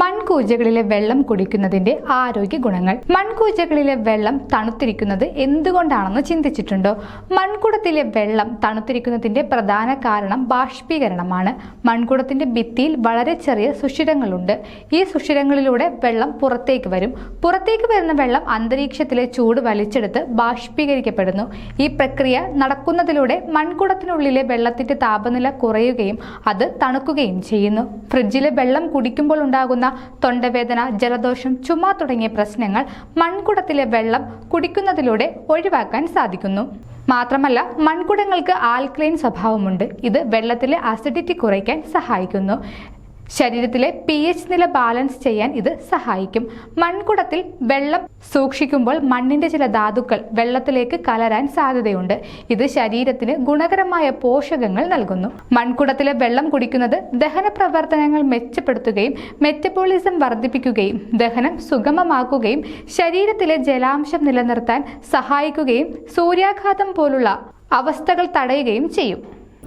മൺകൂജകളിലെ വെള്ളം കുടിക്കുന്നതിന്റെ ആരോഗ്യ ഗുണങ്ങൾ. മൺകൂജകളിലെ വെള്ളം തണുത്തിരിക്കുന്നത് എന്തുകൊണ്ടാണെന്ന് ചിന്തിച്ചിട്ടുണ്ടോ? മൺകുടത്തിലെ വെള്ളം തണുത്തിരിക്കുന്നതിന്റെ പ്രധാന കാരണം ബാഷ്പീകരണമാണ്. മൺകുടത്തിന്റെ ഭിത്തിയിൽ വളരെ ചെറിയ സുഷിരങ്ങളുണ്ട്. ഈ സുഷിരങ്ങളിലൂടെ വെള്ളം പുറത്തേക്ക് വരും. പുറത്തേക്ക് വരുന്ന വെള്ളം അന്തരീക്ഷത്തിലെ ചൂട് വലിച്ചെടുത്ത് ബാഷ്പീകരിക്കപ്പെടുന്നു. ഈ പ്രക്രിയ നടക്കുന്നതിലൂടെ മൺകുടത്തിനുള്ളിലെ വെള്ളത്തിന്റെ താപനില കുറയുകയും അത് തണുക്കുകയും ചെയ്യുന്നു. ഫ്രിഡ്ജിലെ വെള്ളം കുടിക്കുമ്പോൾ ഉണ്ടാകുന്ന തൊണ്ടവേദന ജലദോഷം ചുമ തുടങ്ങിയ പ്രശ്നങ്ങൾ മൺകുടത്തിലെ വെള്ളം കുടിക്കുന്നതിലൂടെ ഒഴിവാക്കാൻ സാധിക്കുന്നു. മാത്രമല്ല മൺകുടങ്ങൾക്ക് ആൽക്ലൈൻ സ്വഭാവമുണ്ട്. ഇത് വെള്ളത്തിലെ അസിഡിറ്റി കുറയ്ക്കാൻ സഹായിക്കുന്നു. ശരീരത്തിലെ പി എച്ച് നില ബാലൻസ് ചെയ്യാൻ ഇത് സഹായിക്കും. മൺകുടത്തിൽ വെള്ളം സൂക്ഷിക്കുമ്പോൾ മണ്ണിന്റെ ചില ധാതുക്കൾ വെള്ളത്തിലേക്ക് കലരാൻ സാധ്യതയുണ്ട്. ഇത് ശരീരത്തിന് ഗുണകരമായ പോഷകങ്ങൾ നൽകുന്നു. മൺകുടത്തിലെ വെള്ളം കുടിക്കുന്നത് ദഹന പ്രവർത്തനങ്ങൾ മെച്ചപ്പെടുത്തുകയും മെറ്റബോളിസം വർദ്ധിപ്പിക്കുകയും ദഹനം സുഗമമാക്കുകയും ശരീരത്തിലെ ജലാംശം നിലനിർത്താൻ സഹായിക്കുകയും സൂര്യാഘാതം പോലുള്ള അവസ്ഥകൾ തടയുകയും ചെയ്യും.